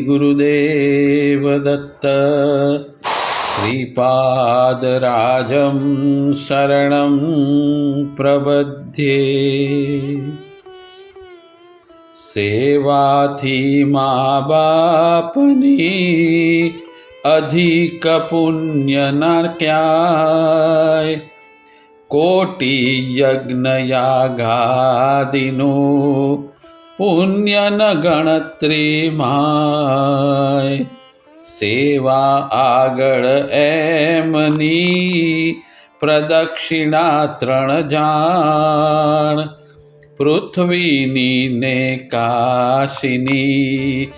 ગુરુદેવ દત્ત શ્રીપાદરાજમ શરણં પ્રબધ્યે સેવાથી મા બાપની અધિક પુણ્ય ન ક્યાય યાગાદિનું પુણ્ય ન સેવા આગળ એમની પ્રદક્ષિણા ત્રણ જાણ. પૃથ્વીની ને કાશીની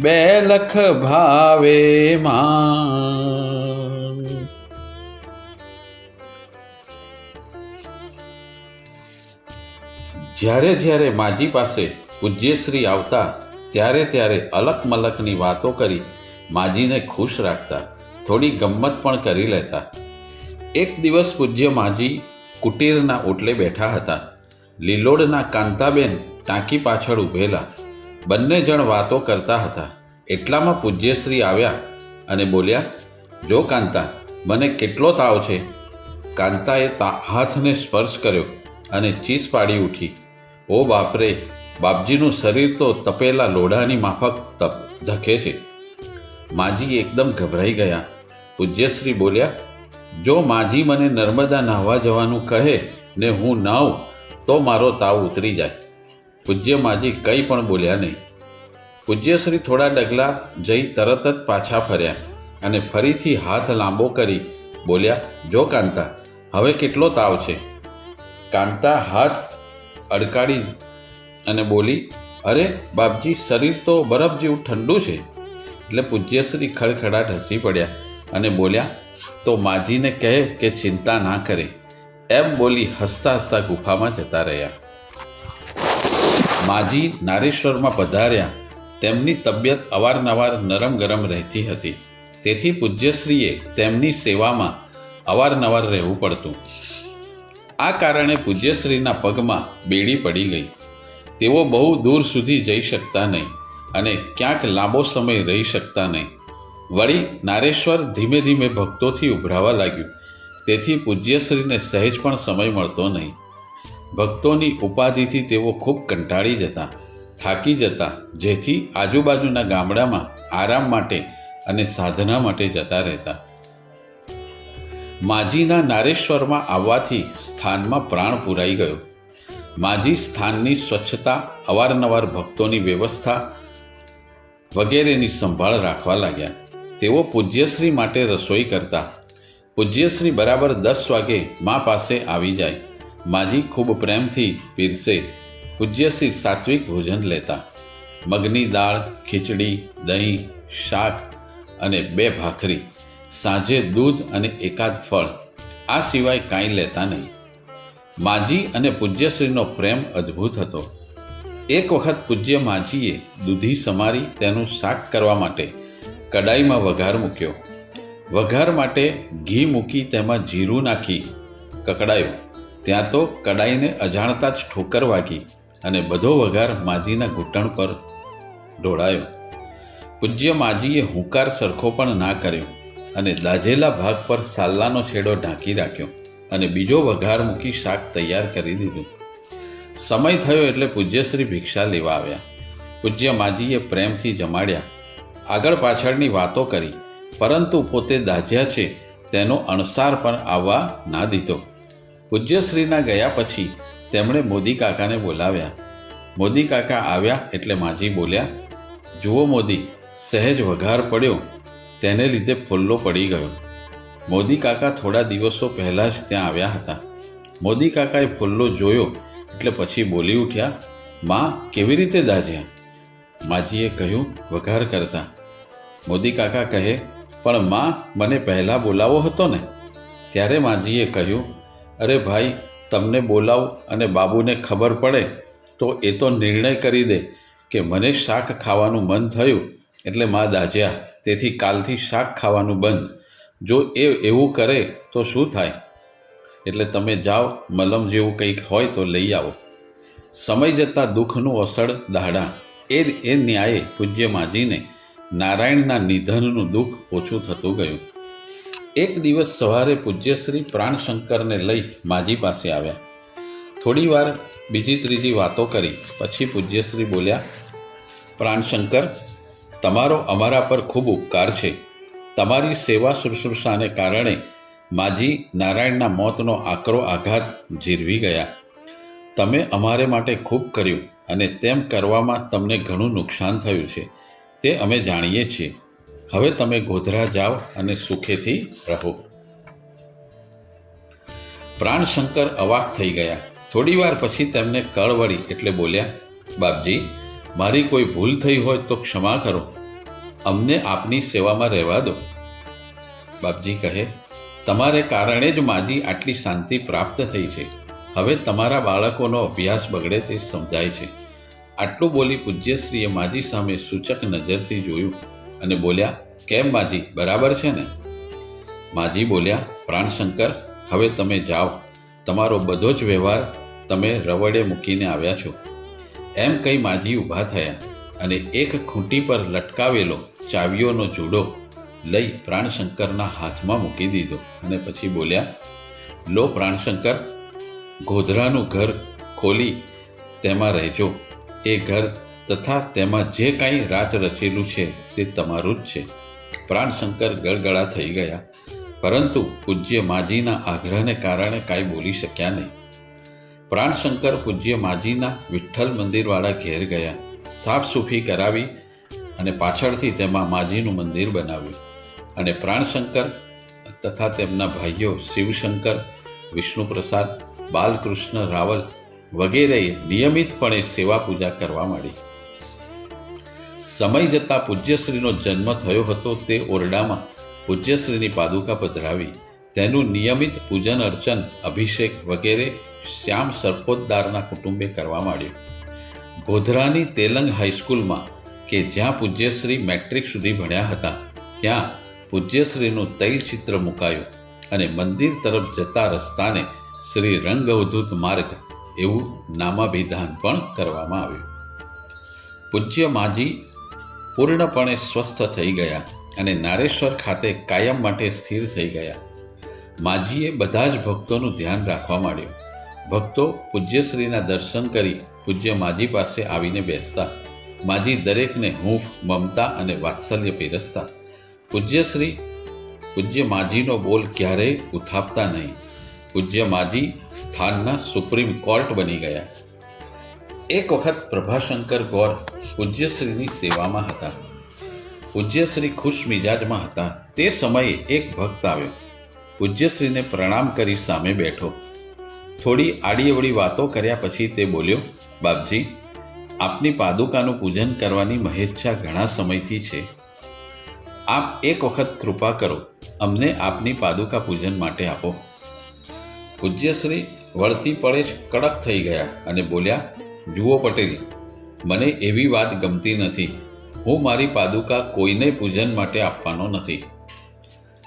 બે લખ ભાવે માં જ્યારે જ્યારે માજી પાસે પૂજ્યશ્રી આવતા ત્યારે ત્યારે અલક મલકની વાતો કરી માજીને ખુશ રાખતા, થોડી ગમ્મત પણ કરી લેતા. એક દિવસ પૂજ્ય માજી કુટીરના ઓટલે બેઠા હતા. લીલોડના કાંતાબેન ટાંકી પાછળ ઊભેલા બંને જણ વાતો કરતા હતા. એટલામાં પૂજ્યશ્રી આવ્યા અને બોલ્યા, જો કાંતા, મને કેટલો તાવ છે. કાંતાએ તા, હાથને સ્પર્શ કર્યો અને ચીસ પાડી ઉઠી. ઓ બાપરે બાપજીનું શરીર તો તપેલા લોઢાની માફક તપ ધકે છે. માજી એકદમ ગભરાઈ ગયા. પૂજ્યશ્રી બોલ્યા, જો માજી મને નર્મદા નાહવા જવાનું કહે ને હું નાહું, તો મારો તાવ ઉતરી જાય. પૂજ્ય માજી કંઈ પણ બોલ્યા નહીં. પૂજ્યશ્રી થોડા ડગલા જઈ તરત જ પાછા ફર્યા અને ફરીથી હાથ લાંબો કરી બોલ્યા, જો કાંતા, હવે કેટલો તાવ છે? કાંતા હાથ અડકાડી અને બોલી, અરે, બાપજી, શરીર તો બરફ જેવું ઠંડુ છે. એટલે પૂજ્યશ્રી ખડખડાટ હસી પડ્યા અને બોલ્યા, તો માજીને કહે કે ચિંતા ના કરે. એમ બોલી હસતા હસતા ગુફામાં જતા રહ્યા. માજી નારેશ્વરમાં પધાર્યા. તેમની તબિયત અવારનવાર નરમ ગરમ રહેતી હતી. તેથી પૂજ્યશ્રીએ તેમની સેવામાં અવારનવાર રહેવું પડતું. આ કારણે પૂજ્યશ્રીના પગમાં બેડી પડી ગઈ. તેઓ બહુ દૂર સુધી જઈ શકતા નહીં અને ક્યાંક લાંબો સમય રહી શકતા નહીં. વળી નારેશ્વર ધીમે ધીમે ભક્તોથી ઉભરાવા લાગ્યું. તેથી પૂજ્યશ્રીને સહેજ પણ સમય મળતો નહીં. ભક્તોની ઉપાધિથી તેઓ ખૂબ કંટાળી જતા, થાકી જતા, જેથી આજુબાજુના ગામડામાં આરામ માટે અને સાધના માટે જતા રહેતા. માજીના નારેશ્વરમાં આવવાથી સ્થાનમાં પ્રાણ પુરાઈ ગયો. માજી સ્થાનની સ્વચ્છતા, અવારનવાર ભક્તોની વ્યવસ્થા વગેરેની સંભાળ રાખવા લાગ્યા. તેઓ પૂજ્યશ્રી માટે રસોઈ કરતા. પૂજ્યશ્રી બરાબર દસ વાગે મા પાસે આવી જાય. માજી ખૂબ પ્રેમથી પીરસે. પૂજ્યશ્રી સાત્વિક ભોજન લેતા. મગની દાળ, ખીચડી, દહીં, શાક અને બે ભાખરી. સાંજે દૂધ અને એકાદ ફળ. આ સિવાય કાંઈ લેતા નહીં. માજી અને પૂજ્યશ્રીનો પ્રેમ અદ્ભુત હતો. એક વખત પૂજ્ય માજીએ દૂધી સમારી તેનું શાક કરવા માટે કડાઈમાં વઘાર મૂક્યો. વઘાર માટે ઘી મૂકી તેમાં જીરું નાખી, કકડાયો, ત્યાં તો કડાઈને અજાણતા જ ઠોકર વાગી અને બધો વઘાર માજીના ઘૂંટણ પર ઢોળાયો. પૂજ્ય માજીએ હુંકાર સરખો પણ ના કર્યો અને દાઝેલા ભાગ પર સાલ્લાનો છેડો ઢાંકી રાખ્યો. અને બીજો વઘાર મૂકી શાક તૈયાર કરી દીધું. સમય થયો એટલે પૂજ્યશ્રી ભિક્ષા લેવા આવ્યા. પૂજ્ય માજીએ પ્રેમથી જમાડ્યા. આગળ પાછળની વાતો કરી, પરંતુ પોતે દાઝ્યા છે, તેનો અણસાર પણ આવવા ના દીધો. પૂજ્યશ્રીના ગયા પછી તેમણે મોદી કાકાને બોલાવ્યા. મોદી કાકા આવ્યા એટલે માજી બોલ્યા, જુઓ મોદી, સહેજ વઘાર પડ્યો. તેને લીધે ફુલ્લો પડી ગયો. મોદી કાકા થોડા દિવસો પહેલાં જ ત્યાં આવ્યા હતા. મોદી કાકાએ ફુલ્લો જોયો એટલે પછી બોલી ઉઠ્યા, માં, કેવી રીતે દાજ્યા માજીએ કહ્યું, વઘાર કરતા. મોદી કાકા કહે, પણ માં, મને પહેલાં બોલાવો હતો ને. ત્યારે માજીએ કહ્યું, અરે ભાઈ, તમને બોલાવ અને બાબુને ખબર પડે તો એ તો નિર્ણય કરી દે કે મને શાક ખાવાનું મન થયું એટલે માં દાજ્યા તેથી કાલથી શાક ખાવાનું બંધ. જો એ એવું કરે, તો શું થાય? એટલે તમે જાઓ, મલમ જેવું કંઈક હોય તો લઈ આવો. સમય જતાં દુઃખનું અસળ દાડા એ એ ન્યાયે પૂજ્ય માજીને નારાયણના નિધનનું દુઃખ ઓછું થતું ગયું. એક દિવસ સવારે પૂજ્યશ્રી પ્રાણશંકરને લઈ માજી પાસે આવ્યા. થોડી વાર બીજી ત્રીજી વાતો કરી, પછી પૂજ્યશ્રી બોલ્યા, પ્રાણશંકર, તમારો અમારા પર ખૂબ ઉપકાર છે. તમારી સેવા શુશ્રૂષાને કારણે માજી નારાયણના મોતનો આકરો આઘાત જીરવી ગયા. તમે અમારે માટે ખૂબ કર્યું અને તેમ કરવામાં તમને ઘણું નુકસાન થયું છે. તે અમે જાણીએ છીએ. હવે તમે ગોધરા જાઓ અને સુખેથી રહો. પ્રાણશંકર અવાક થઈ ગયા. થોડીવાર પછી તેમને કળ વળી એટલે બોલ્યા, બાપજી, મારી કોઈ ભૂલ થઈ હોય તો ક્ષમા કરો. અમને આપની સેવામાં રહેવા દો. બાપજી કહે, તમારે કારણે જ માજી આટલી શાંતિ પ્રાપ્ત થઈ છે. હવે તમારા બાળકોનો અભ્યાસ બગડે તે સમજાય છે. આટલું બોલી પૂજ્યશ્રીએ માજી સામે સૂચક નજરથી જોયું અને બોલ્યા, કેમ માજી, બરાબર છે ને? માજી બોલ્યા, પ્રાણશંકર, હવે તમે જાઓ. તમારો બધો જ વ્યવહાર તમે રવડે મૂકીને આવ્યા છો. એમ કહી માજી ઊભા થયા અને એક ખૂંટી પર લટકાવેલો ચાવીઓનો જુડો લઈ પ્રાણશંકરના હાથમાં મૂકી દીધો અને પછી બોલ્યા, લો પ્રાણશંકર, ગોધરાનું ઘર ખોલી તેમાં રહેજો. એ ઘર તથા તેમાં જે કાંઈ રાત રચેલું છે તે તમારું જ છે. પ્રાણશંકર ગળગળા થઈ ગયા, પરંતુ પૂજ્ય માજીના આગ્રહને કારણે કાંઈ બોલી શક્યા નહીં. પ્રાણશંકર પૂજ્ય માજીના વિઠ્ઠલ મંદિરવાળા ઘેર ગયા સાફ સૂફી કરાવી અને પાછળથી તેમાં માજીનું મંદિર બનાવ્યું. અને પ્રાણશંકર તથા તેમના ભાઈઓ શિવશંકર, વિષ્ણુપ્રસાદ, બાલકૃષ્ણ રાવલ વગેરેએ નિયમિતપણે સેવા પૂજા કરવા માંડી. સમય જતાં પૂજ્યશ્રીનો જન્મ થયો હતો તે ઓરડામાં પૂજ્યશ્રીની પાદુકા પધરાવી, તેનું નિયમિત પૂજન અર્ચન, અભિષેક વગેરે શ્યામ સરપોતદારના કુટુંબે કરવા માંડ્યું. ગોધરાની તેલંગ હાઈસ્કૂલમાં કે જ્યાં પૂજ્યશ્રી મેટ્રિક સુધી ભણ્યા હતા, ત્યાં પૂજ્યશ્રીનું તૈલચિત્ર મુકાયું અને મંદિર તરફ જતા રસ્તાને શ્રી રંગવધૂત માર્ગ એવું નામાભિધાન પણ કરવામાં આવ્યું. પૂજ્ય માજી પૂર્ણપણે સ્વસ્થ થઈ ગયા અને નારેશ્વર ખાતે કાયમ માટે સ્થિર થઈ ગયા. માજીએ બધા જ ભક્તોનું ધ્યાન રાખવા માંડ્યું. ભક્તો પૂજ્યશ્રીના દર્શન કરી પૂજ્ય માજી પાસે આવીને બેસતા. માજી દરેકને હૂંફ, મમતા અને વાત્સલ્ય પીરસતા. પૂજ્યશ્રી પૂજ્ય માજીનો બોલ ક્યારેય ઉથાપતા નહીં. પૂજ્ય માજી સ્થાનના સુપ્રીમ કોર્ટ બની ગયા. એક વખત પ્રભાશંકર ગોર પૂજ્યશ્રીની સેવામાં હતા. પૂજ્યશ્રી ખુશ મિજાજમાં હતા. તે સમયે એક ભક્ત આવ્યો. પૂજ્યશ્રીને પ્રણામ કરી સામે બેઠો. થોડી આડીઅવળી વાતો કર્યા પછી તે બોલ્યો, બાપજી આપની પાદુકાનું પૂજન કરવાની મહેચ્છા ઘણા સમયથી છે. આપ એક વખત કૃપા કરો, અમને આપની પાદુકા પૂજન માટે આપો. પૂજ્યશ્રી વળતી પડે જ કડક થઈ ગયા અને બોલ્યા, જુઓ પટેલ, મને એવી વાત ગમતી નથી. હું મારી પાદુકા કોઈને પૂજન માટે આપવાનો નથી.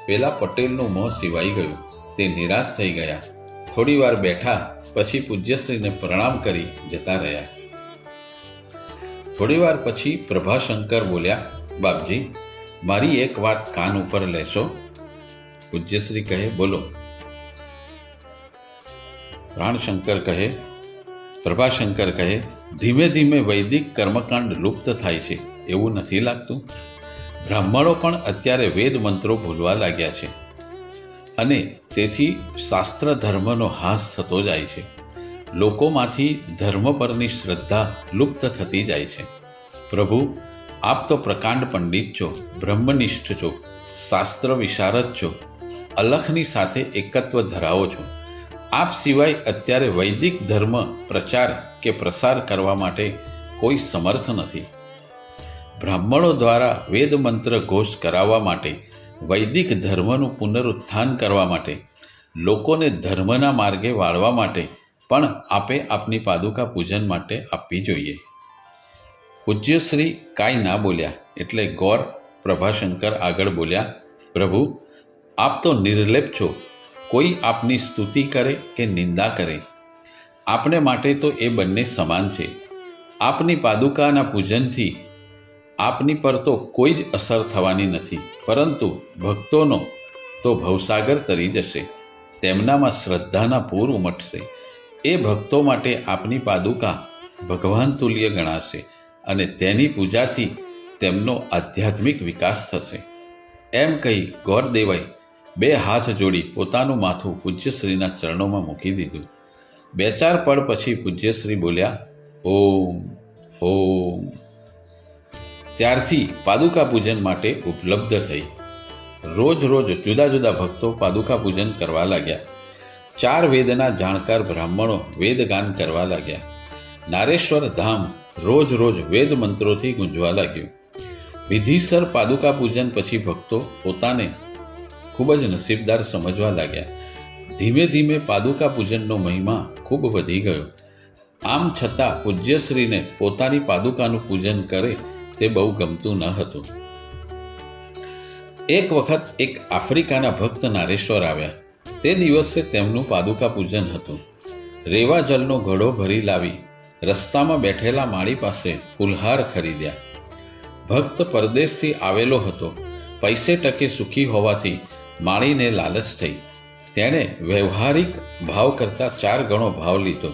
પેલા પટેલનું મોં સિવાઈ ગયું. તે નિરાશ થઈ ગયા. થોડી વાર બેઠા, પછી પૂજ્યશ્રીને પ્રણામ કરી જતા રહ્યા. થોડી વાર પછી પ્રભાશંકર બોલ્યા, બાપજી, મારી એક વાત કાન ઉપર લેશો. પૂજ્યશ્રી કહે, બોલો. પ્રાણશંકર કહે, પ્રભાશંકર કહે, ધીમે ધીમે વૈદિક કર્મકાંડ લુપ્ત થાય છે, એવું નથી લાગતું? બ્રાહ્મણો પણ અત્યારે વેદ મંત્રો ભૂલવા લાગ્યા છે અને તેથી શાસ્ત્ર ધર્મનો હાસ થતો જાય છે. લોકોમાંથી ધર્મ પરની શ્રદ્ધા લુપ્ત થતી જાય છે. પ્રભુ, આપ તો પ્રકાંડ પંડિત છો, બ્રહ્મનિષ્ઠ છો, શાસ્ત્ર વિશારદ છો, અલખની સાથે એકત્વ ધરાવો છો. આપ સિવાય અત્યારે વૈદિક ધર્મ પ્રચાર કે પ્રસાર કરવા માટે કોઈ સમર્થ નથી. બ્રાહ્મણો દ્વારા વેદ મંત્ર ઘોષ કરાવવા માટે, વૈદિક ધર્મનું પુનરુત્થાન કરવા માટે, લોકોને ધર્મના માર્ગે વાળવા માટે પણ આપે આપની પાદુકા પૂજન માટે આપવી જોઈએ. પૂજ્યશ્રી કાંઈ ના બોલ્યા, એટલે ગોર પ્રભાશંકર આગળ બોલ્યા, પ્રભુ, આપ તો નિર્લેપ છો. કોઈ આપની સ્તુતિ કરે કે નિંદા કરે? આપને માટે તો એ બંને સમાન છે. આપની પાદુકાના પૂજનથી આપની પર તો કોઈ જ અસર થવાની નથી, પરંતુ ભક્તોનો તો ભવસાગર તરી જશે. તેમનામાં શ્રદ્ધાના પૂર ઉમટશે. એ ભક્તો માટે આપની પાદુકા ભગવાન તુલ્ય ગણાશે અને તેની પૂજાથી તેમનો આધ્યાત્મિક વિકાસ થશે. એમ કહી ગોરદેવાઈ બે હાથ જોડી પોતાનું માથું પૂજ્યશ્રીના ચરણોમાં મૂકી દીધું. બે ચાર પળ પછી પૂજ્યશ્રી બોલ્યા, ઓમ ઓમ. ત્યારથી પાદુકા પૂજન માટે ઉપલબ્ધ થઈ. રોજ રોજ જુદા જુદા ભક્તો પાદુકા પૂજન કરવા લાગ્યા. ચાર વેદના જાણકાર બ્રાહ્મણો વેદગાન કરવા લાગ્યા. નારેશ્વર ધામ રોજ રોજ વેદ મંત્રોથી ગુંજવા લાગ્યું. વિધિસર પાદુકા પૂજન પછી ભક્તો પોતાને ખૂબ જ નસીબદાર સમજવા લાગ્યા. ધીમે ધીમે પાદુકા પૂજનનો મહિમા ખૂબ વધી ગયો. આમ છતાં પૂજ્યશ્રીને પોતાની પાદુકાનું પૂજન કરે તે બહુ ગમતું ન હતું. એક વખત એક આફ્રિકાના ભક્ત નારેશ્વર આવ્યા. તે દિવસે તેમનું પાદુકા પૂજન હતું. રેવા જલનો ઘડો ભરી લાવી રસ્તામાં બેઠેલા માળી પાસે ફુલહાર ખરીદ્યા. ભક્ત પરદેશથી આવેલો હતો. પૈસે ટકે સુખી હોવાથી માળીને લાલચ થઈ. તેણે વ્યવહારિક ભાવ કરતાં ચાર ગણો ભાવ લીધો.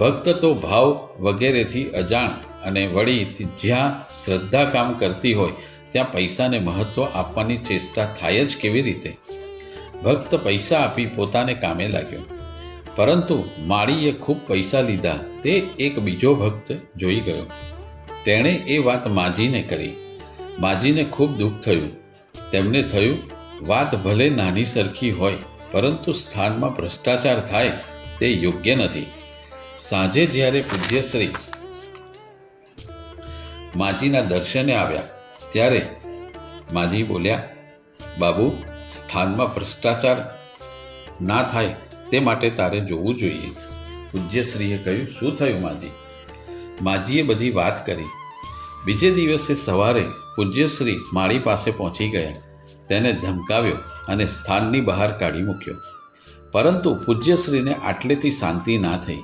ભક્ત તો ભાવ વગેરેથી અજાણ અને વળી જ્યાં શ્રદ્ધા કામ કરતી હોય, ત્યાં પૈસાને મહત્ત્વ આપવાની ચેષ્ટા થાય જ કેવી રીતે? ભક્ત પૈસા આપી પોતાને કામે લાગ્યો. પરંતુ માળીએ ખૂબ પૈસા લીધા, તે એક બીજો ભક્ત જોઈ ગયો. તેણે એ વાત માજીને કરી. માજીને ખૂબ દુઃખ થયું. તેમને થયું, વાત ભલે નાની સરખી હોય, પરંતુ સ્થાનમાં ભ્રષ્ટાચાર થાય, તે યોગ્ય નથી. સાંજે જ્યારે પૂજ્યશ્રી માજીના દર્શને આવ્યા, ત્યારે માજી બોલ્યા, બાબુ સ્થાનમાં ભ્રષ્ટાચાર ના થાય તે માટે તારે જોવું જોઈએ. પૂજ્યશ્રીએ કહ્યું, શું થયું માજી? માજીએ બધી વાત કરી. બીજે દિવસે સવારે પૂજ્યશ્રી માળી પાસે પહોંચી ગયા. તેને ધમકાવ્યો અને સ્થાનની બહાર કાઢી મૂક્યો. પરંતુ પૂજ્યશ્રીને આટલેથી શાંતિ ના થઈ.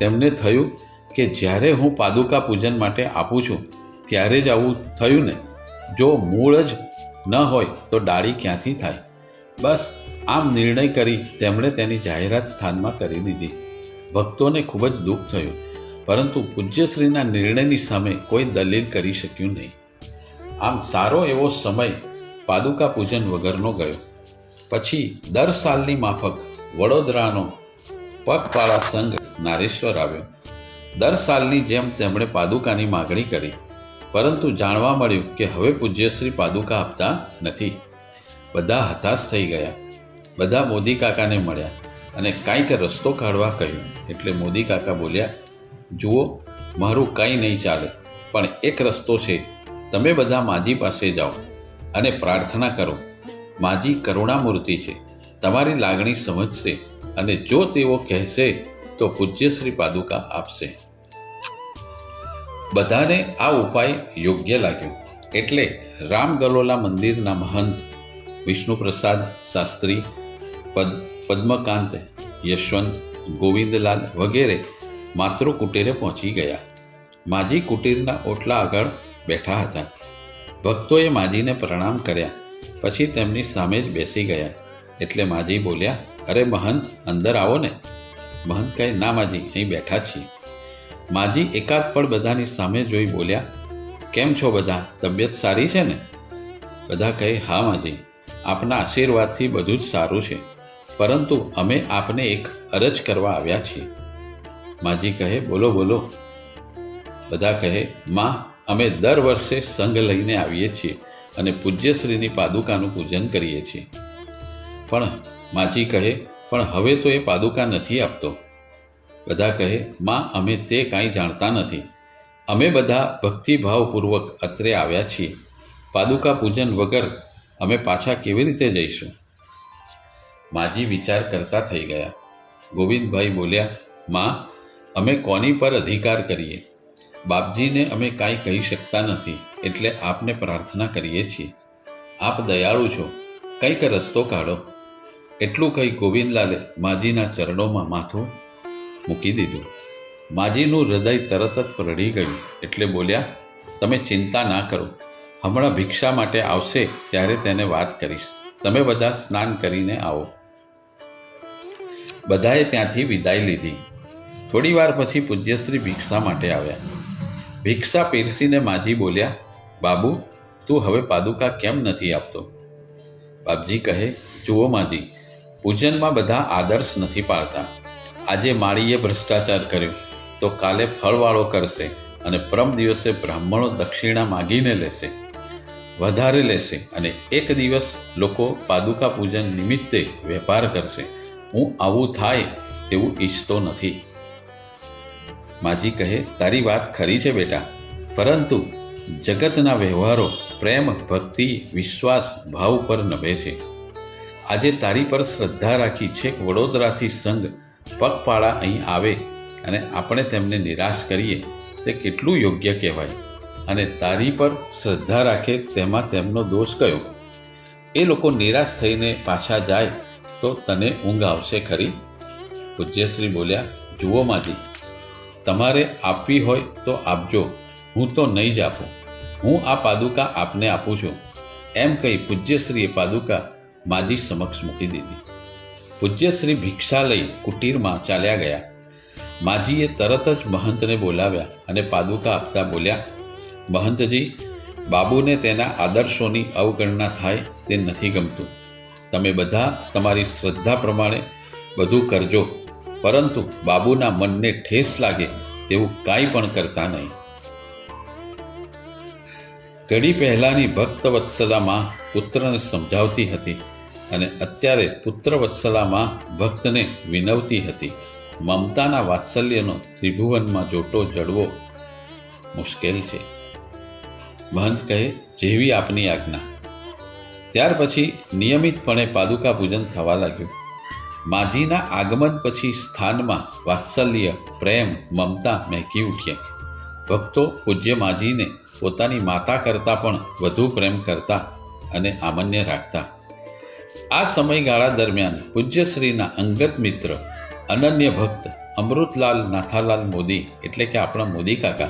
તેમને થયું કે જ્યારે હું પાદુકા પૂજન માટે આપું છું, ત્યારે જ આવું થયું ને. જો મૂળ જ ન હોય, તો ડાળી ક્યાંથી થાય? બસ, આમ નિર્ણય કરી તેમણે તેની જાહેરાત સ્થાનમાં કરી દીધી. ભક્તોને ખૂબ જ દુઃખ થયું, પરંતુ પૂજ્યશ્રીના નિર્ણયની સામે કોઈ દલીલ કરી શક્યું નહીં. આમ સારો એવો સમય પાદુકા પૂજન વગરનો ગયો. પછી દર સાલની માફક વડોદરાનો પગપાળા સંઘ નારેશ્વર આવ્યો. દર સાલની જેમ તેમણે પાદુકાની માગણી કરી, પરંતુ જાણવા મળ્યું કે હવે પૂજ્યશ્રી પાદુકા આપતા નથી. બધા હતાશ થઈ ગયા. બધા મોદી કાકાને મળ્યા અને કાંઈક રસ્તો કાઢવા કહ્યું. એટલે મોદી કાકા બોલ્યા, જુઓ, મારું કાંઈ નહીં ચાલે, પણ એક રસ્તો છે. તમે બધા માજી પાસે જાઓ અને પ્રાર્થના કરો. માજી કરુણામૂર્તિ છે. તમારી લાગણી સમજશે અને જો તેઓ કહેશે તો પૂજ્યશ્રી પાદુકા આપશે. બધાને આ ઉપાય યોગ્ય લાગ્યો. એટલે રામગલોલા મંદિરના મહંત વિષ્ણુપ્રસાદ શાસ્ત્રી, પદ, પદ્મકાંત, યશવંત, ગોવિંદલાલ વગેરે માતૃ કુટીરે પહોંચી ગયા. માજી કુટીરના ઓટલા આગળ બેઠા હતા. ભક્તોએ માજીને પ્રણામ કર્યા. પછી તેમની સામે જ બેસી ગયા. એટલે માજી બોલ્યા, અરે મહંત, અંદર આવો ને. મહંત કહે, ના માજી, અહીં બેઠા છીએ. માજી એકાદ પળ બધાની સામે જોઈ બોલ્યા, કેમ છો બધા? તબિયત સારી છે ને? બધા કહે, હા માજી. આપના આશીર્વાદથી બધું જ સારું છે. પરંતુ અમે આપને એક અરજ કરવા આવ્યા છીએ. માજી કહે, બોલો બોલો. બધા કહે, માં, અમે દર વર્ષે સંઘ લઈને આવીએ છીએ અને પૂજ્યશ્રીની પાદુકાનું પૂજન કરીએ છીએ. પણ માજી કહે, પણ હવે તો એ પાદુકા નથી આપતો. બધા કહે, માં, અમે તે કાંઈ જાણતા નથી. અમે બધા ભક્તિભાવપૂર્વક અત્રે આવ્યા છીએ. પાદુકા પૂજન વગર અમે પાછા કેવી રીતે જઈશું? માજી વિચાર કરતા થઈ ગયા. ગોવિંદભાઈ બોલ્યા, માં, અમે કોની પર અધિકાર કરીએ? બાપજીને અમે કાંઈ કહી શકતા નથી, એટલે આપને પ્રાર્થના કરીએ છીએ. આપ દયાળુ છો. કંઈક રસ્તો કાઢો. એટલું કહી ગોવિંદલાલે માજીના ચરણોમાં માથું મૂકી દીધું. માજીનું હૃદય તરત જ પરળી ગયું, એટલે બોલ્યા, તમે ચિંતા ના કરો. હમણાં ભિક્ષા માટે આવશે ત્યારે તેને વાત કરીશ. તમે બધા સ્નાન કરીને આવો. બધાએ ત્યાંથી વિદાય લીધી. થોડીવાર પછી પૂજ્યશ્રી ભિક્ષા માટે આવ્યા. ભિક્ષા પીરસીને માજી બોલ્યા, બાબુ, તું હવે પાદુકા કેમ નથી આપતો? બાપજી કહે, જુઓ માજી, પૂજનમાં બધા આદર્શ નથી પાળતા આજે માળીએ ભ્રષ્ટાચાર કર્યો, તો કાલે ફળવાળો કરશે અને પરમ દિવસે બ્રાહ્મણો દક્ષિણા માગીને લેશે. વધારે લેશે અને એક દિવસ લોકો પાદુકા પૂજન નિમિત્તે વેપાર કરશે. હું આવું થાય તેવું ઈચ્છતો નથી. માજી કહે, તારી વાત ખરી છે બેટા. પરંતુ જગતના વ્યવહારો પ્રેમ, ભક્તિ, વિશ્વાસ, ભાવ પર નભે છે. આજે તારી પર શ્રદ્ધા રાખી છેક વડોદરાથી સંઘ પગપાળા અહીં આવે અને આપણે તેમને નિરાશ કરીએ. તે કેટલું યોગ્ય કહેવાય. અને તારી પર શ્રદ્ધા રાખે તેમાં તેમનો દોષ કયો? એ લોકો નિરાશ થઈને પાછા જાય તો તને ઊંઘ આવશે ખરી? પૂજ્યશ્રી બોલ્યા, જુઓ માજી, તમારે આપવી હોય તો આપજો, હું તો નહીં જ આપું. હું આ પાદુકા આપને આપું છું. એમ કહી પૂજ્યશ્રીએ પાદુકા માજી સમક્ષ મૂકી દીધી. પૂજ્યશ્રી ભિક્ષા લઈ કુટીરમાં ચાલ્યા ગયા. માજીએ તરત જ મહંતને બોલાવ્યા અને પાદુકા આપતા બોલ્યા મહંતજી, બાબુને તેના આદર્શોની અવગણના થાય તે નથી ગમતું. તમે બધા તમારી શ્રદ્ધા પ્રમાણે બધું કરજો. પરંતુ બાબુના મનને ઠેસ લાગે તેવું કાંઈ પણ કરતા નહીં. ઘડી પહેલાંની ભક્તવત્સલામાં પુત્રને સમજાવતી હતી અને અત્યારે પુત્રવત્સલામાં ભક્તને વિનવતી હતી. મમતાના વાત્સલ્યનો ત્રિભુવનમાં જોટો જડવો મુશ્કેલ છે. મહંત કહે, જેવી આપની આજ્ઞા. ત્યાર પછી નિયમિતપણે પાદુકા પૂજન થવા લાગ્યું. માજીના આગમન પછી સ્થાનમાં વાત્સલ્ય, પ્રેમ, મમતા મહેકી ઉઠ્યા. ભક્તો પૂજ્ય માજીને પોતાની માતા કરતાં પણ વધુ પ્રેમ કરતા અને આમન્ય રાખતા. આ સમયગાળા દરમિયાન પૂજ્યશ્રીના અંગત મિત્ર, અનન્ય ભક્ત અમૃતલાલ નાથાલાલ મોદી, એટલે કે આપણા મોદી કાકા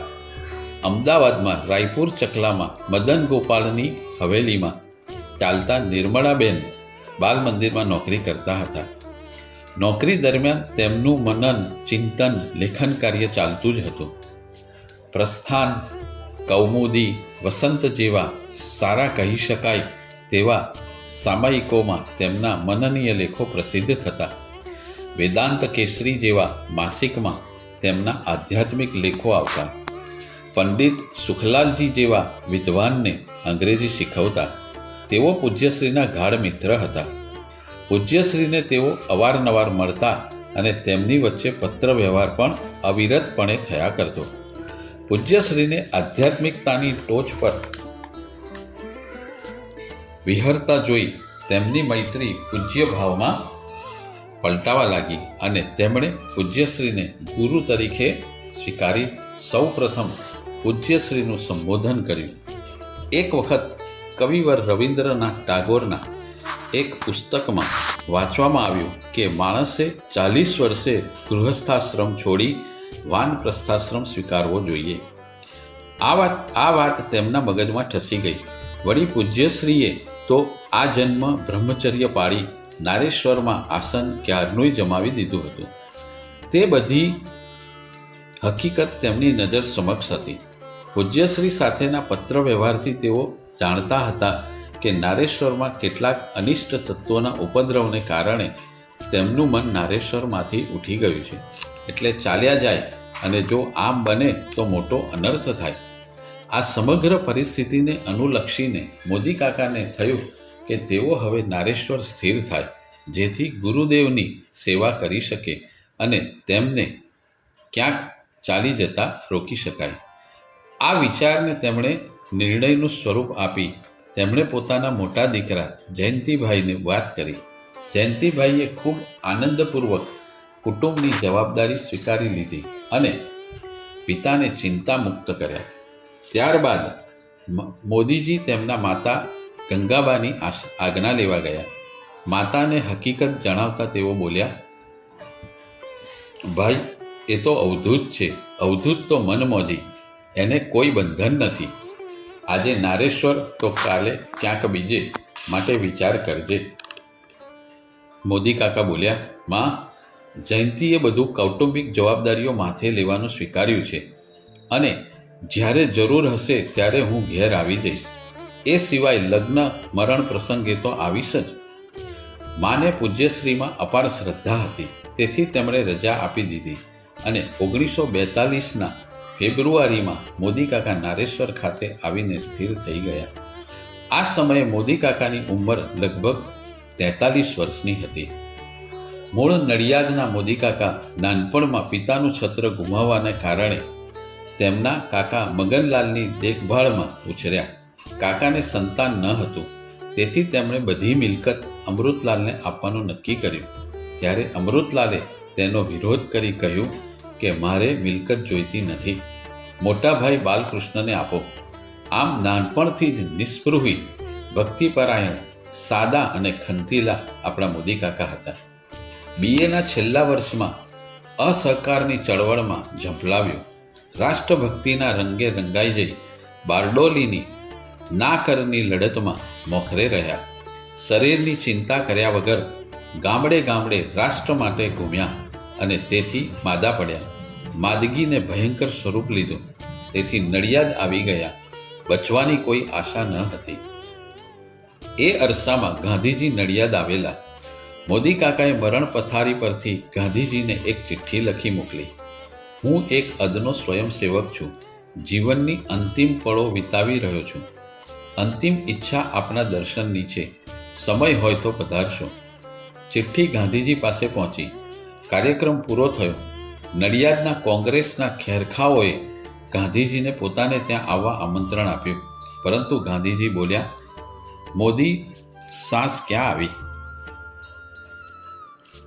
અમદાવાદમાં રાયપુર ચકલામાં મદન ગોપાલની હવેલીમાં ચાલતા નિર્મળાબેન બાલ મંદિરમાં નોકરી કરતા હતા. નોકરી દરમિયાન તેમનું મનન, ચિંતન, લેખન કાર્ય ચાલતું જ હતું. પ્રસ્થાન, કૌમુદી, વસંત જેવા સારા કહી શકાય તેવા સામયિકોમાં તેમના મનનીય લેખો પ્રસિદ્ધ થતા. વેદાંત કેસરી જેવા માસિકમાં તેમના આધ્યાત્મિક લેખો આવતા. પંડિત સુખલાલજી જેવા વિદ્વાનને અંગ્રેજી શીખવતા. તેઓ પૂજ્યશ્રીના ગાઢ મિત્ર હતા. પૂજ્યશ્રીને તેઓ અવારનવાર મળતા અને તેમની વચ્ચે પત્ર વ્યવહાર પણ અવિરતપણે થયા કરતો. પૂજ્યશ્રીને આધ્યાત્મિકતાની ટોચ પર વિહરતા જોઈ તેમની મૈત્રી પૂજ્ય ભાવમાં પલટાવા લાગી અને તેમણે પૂજ્યશ્રીને ગુરુ તરીકે સ્વીકારી સૌ પ્રથમ પૂજ્યશ્રીનું સંબોધન કર્યું. એક વખત કવિવર રવિન્દ્રનાથ ટાગોરના એક પુસ્તકમાં વાંચવામાં આવ્યું કે માણસે ચાલીસ વર્ષે ગૃહસ્થાશ્રમ છોડી વાનપ્રસ્થાશ્રમ સ્વીકારવો જોઈએ. આ વાત આ વાત તેમના મગજમાં ઠસી ગઈ. વળી પૂજ્યશ્રીએ તો આ જન્મ બ્રહ્મચર્ય પાળી નારેશ્વરમાં આસન ક્યારનુંય જમાવી દીધું હતું. તે બધી હકીકત તેમની નજર સમક્ષ હતી. પૂજ્યશ્રી સાથેના પત્ર વ્યવહારથી તેઓ જાણતા હતા કે નારેશ્વરમાં કેટલાક અનિષ્ટ તત્વોના ઉપદ્રવને કારણે તેમનું મન નારેશ્વરમાંથી ઉઠી ગયું છે. એટલે ચાલ્યા જાય અને જો આમ બને તો મોટો અનર્થ થાય. આ સમગ્ર પરિસ્થિતિને અનુલક્ષીને મોદી કાકાને થયું કે તેઓ હવે નારેશ્વર સ્થિર થાય, જેથી ગુરુદેવની સેવા કરી શકે અને તેમને ક્યાંક ચાલી જતા રોકી શકાય. આ વિચારને તેમણે નિર્ણયનું સ્વરૂપ આપી તેમણે પોતાના મોટા દીકરા જયંતિભાઈને વાત કરી. જયંતિભાઈએ ખૂબ આનંદપૂર્વક કુટુંબની જવાબદારી સ્વીકારી લીધી અને પિતાને ચિંતા મુક્ત કર્યા. ત્યારબાદ મોદીજી તેમના માતા ગંગાબાની આજ્ઞા લેવા ગયા. માતાને હકીકત જણાવતા તેઓ બોલ્યા, ભાઈ, એ તો અવધૂત છે. અવધૂત તો મનમોજી. એને કોઈ બંધન નથી. આજે નારેશ્વર તો કાલે ક્યાંક બીજે માટે વિચાર કરજે. મોદી કાકા બોલ્યા, માં, જયંતીએ બધું કૌટુંબિક જવાબદારીઓ માથે લેવાનું સ્વીકાર્યું છે અને જ્યારે જરૂર હશે ત્યારે હું ઘેર આવી જઈશ. એ સિવાય લગ્ન, મરણ પ્રસંગે તો આવીશ જ. માને પૂજ્યશ્રીમાં અપાર શ્રદ્ધા હતી. તેથી તેમણે રજા આપી દીધી અને ઓગણીસો બેતાલીસના ફેબ્રુઆરીમાં મોદી કાકા નારેશ્વર ખાતે આવીને સ્થિર થઈ ગયા. આ સમયે મોદી કાકાની ઉંમર લગભગ તેતાલીસ વર્ષની હતી. મૂળ નડિયાદના મોદી કાકા નાનપણમાં પિતાનું છત્ર ગુમાવવાને કારણે તેમના કાકા મગનલાલની દેખભાળમાં ઉછર્યા. કાકાને સંતાન ન હતું. તેથી તેમણે બધી મિલકત અમૃતલાલને આપવાનું નક્કી કર્યું. ત્યારે અમૃતલાલે તેનો વિરોધ કરી કહ્યું કે મારે મિલકત જોઈતી નથી. મોટા ભાઈ બાલકૃષ્ણને આપો. આમ નાનપણથી જ નિસ્પૃહી, ભક્તિપરાયણ, સાદા અને ખંતીલા આપણા મોદી કાકા હતા. બીએના છેલ્લા વર્ષમાં અસહકારની ચળવળમાં ઝંપલાવ્યો. રાષ્ટ્રભક્તિના રંગે રંગાઈ જઈ બારડોલીની ના કરની લડતમાં મોખરે રહ્યા. શરીરની ચિંતા કર્યા વગર ગામડે ગામડે રાષ્ટ્ર માટે ઘૂમ્યા અને તેથી માદા પડ્યા. માદગીને ભયંકર સ્વરૂપ લીધું. તેથી નડિયાદ આવી ગયા. બચવાની કોઈ આશા ન હતી. એ અરસામાં ગાંધીજી નડિયાદ આવેલા. મોદી કાકાએ મરણ પથારી પરથી ગાંધીજીને એક ચિઠ્ઠી લખી મોકલી. હું એક અદનો સ્વયંસેવક છું. જીવનની અંતિમ પળો વિતાવી રહ્યો છું. અંતિમ ઈચ્છા આપના દર્શનની છે. સમય હોય તો પધારશો. ચિઠ્ઠી ગાંધીજી પાસે પહોંચી. કાર્યક્રમ પૂરો થયો. નડિયાદના કોંગ્રેસના ખેરખાઓએ ગાંધીજીને પોતાને ત્યાં આવવા આમંત્રણ આપ્યું. પરંતુ ગાંધીજી બોલ્યા, મોદી, સાસ ક્યાં આવી?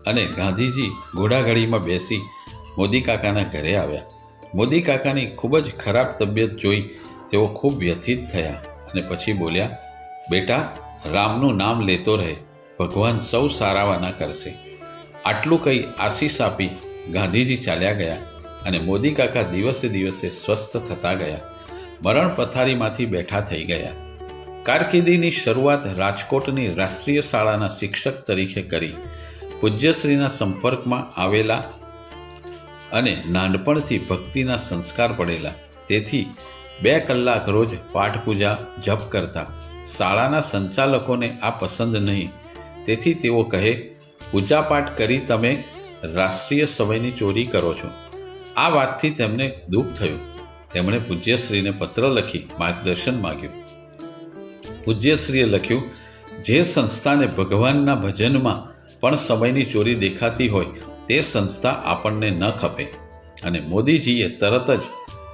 અને ગાંધીજી ઘોડાગાડીમાં બેસી મોદી કાકાના ઘરે આવ્યા. મોદી કાકાની ખૂબ જ ખરાબ તબિયત જોઈ તેઓ ખૂબ વ્યથિત થયા અને પછી બોલ્યા, બેટા, રામનું નામ લેતો રહે. ભગવાન સૌ સારાવાના કરશે. આટલું કહી આશીષ આપી ગાંધીજી ચાલ્યા ગયા અને મોદી કાકા દિવસે દિવસે સ્વસ્થ થતા ગયા. મરણ પથારીમાંથી બેઠા થઈ ગયા. કારકિર્દીની શરૂઆત રાજકોટની રાષ્ટ્રીય શાળાના શિક્ષક તરીકે કરી. પૂજ્યશ્રીના સંપર્કમાં આવેલા અને નાનપણથી ભક્તિના સંસ્કાર પડેલા. તેથી બે કલાક રોજ પાઠ પૂજા જપ કરતા. શાળાના સંચાલકોને આ પસંદ નહીં. તેથી તેઓ કહે, પૂજાપાઠ કરી તમે રાષ્ટ્રીય સમયની ચોરી કરો છો. આ વાતથી તેમને દુઃખ થયું. તેમણે પૂજ્યશ્રીને પત્ર લખી માર્ગદર્શન માગ્યું. પૂજ્યશ્રીએ લખ્યું, જે સંસ્થાને ભગવાનના ભજનમાં પણ સમયની ચોરી દેખાતી હોય, તે સંસ્થા આપણને ન ખપે. અને મોદીજીએ તરત જ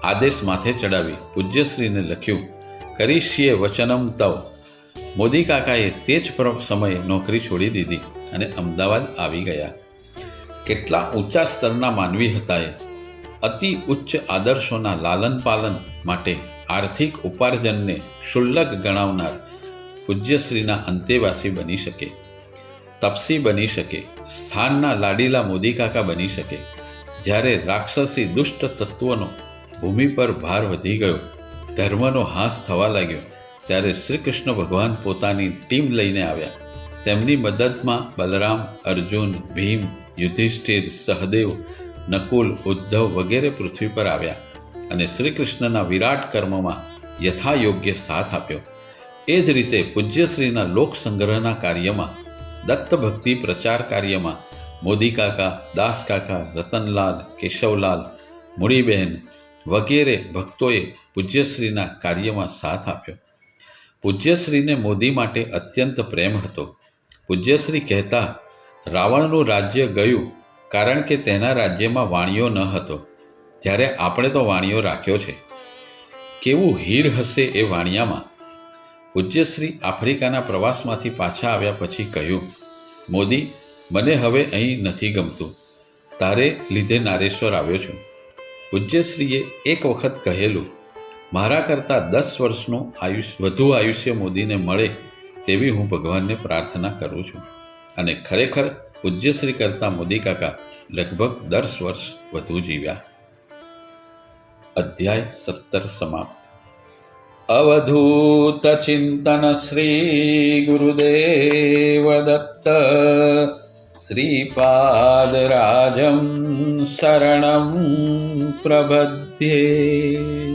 આદેશ માથે ચડાવી પૂજ્યશ્રીને લખ્યું કરીશીએ વચનમ તવ. મોદી કાકાએ તે જ સમયે નોકરી છોડી દીધી અને અમદાવાદ આવી ગયા. કેટલા ઊંચા સ્તરના માનવી હતા એ અતિ ઉચ્ચ આદર્શોના લાલન પાલન માટે આર્થિક ઉપાર્જનને ક્ષુલ્લક ગણાવનાર પૂજ્યશ્રીના અંતેવાસી બની શકે. તપસી બની શકે. સ્થાનના લાડીલા મોદી કાકા બની શકે. જ્યારે રાક્ષસી દુષ્ટ તત્વોનો ભૂમિ પર ભાર વધી ગયો, ધર્મનો હાસ થવા લાગ્યો, ત્યારે શ્રી કૃષ્ણ ભગવાન પોતાની ટીમ લઈને આવ્યા. તેમની મદદમાં બલરામ, અર્જુન, ભીમ યુધિષ્ઠિર, સહદેવ, નકુલ, ઉદ્ધવ વગેરે પૃથ્વી પર આવ્યા અને શ્રી કૃષ્ણના વિરાટ કર્મમાં યથાયોગ્ય સાથ આપ્યો. એ જ રીતે પૂજ્યશ્રીના લોક સંગ્રહના કાર્યમાં દત્ત ભક્તિ પ્રચાર કાર્યમાં, મોદી કાકા, દાસ કાકા, રતનલાલ, કેશવલાલ મુળીબહેન વગેરે ભક્તોએ પૂજ્યશ્રીના કાર્યમાં સાથ આપ્યો. પૂજ્યશ્રીને મોદી માટે અત્યંત પ્રેમ હતો. પૂજ્યશ્રી કહેતા રાવણનું રાજ્ય ગયું કારણ કે તેના રાજ્યમાં વાણિયો ન હતો. જ્યારે આપણે તો વાણિયો રાખ્યો છે. કેવું હીર હશે એ વાણિયામાં? પૂજ્યશ્રી આફ્રિકાના પ્રવાસમાંથી પાછા આવ્યા પછી કહ્યું, મોદી, મને હવે અહીં નથી ગમતું. તારે લીધે નારેશ્વર આવ્યો છું. પૂજ્યશ્રીએ એક વખત કહેલું, મારા કરતાં દસ વર્ષનું આયુષ્ય, વધુ આયુષ્ય મોદીને મળે તેવી હું ભગવાનને પ્રાર્થના કરું છું. અને ખરેખર પૂજ્યશ્રી કરતાં મોદી કાકા લગભગ દસ વર્ષ વધુ જીવ્યા. અધ્યાય સત્તર સમાપ્ત. અવધૂત ચિંતન શ્રી ગુરુદેવ દત્ત શ્રીપાદરાજમ શરણમ પ્રબધ્યે.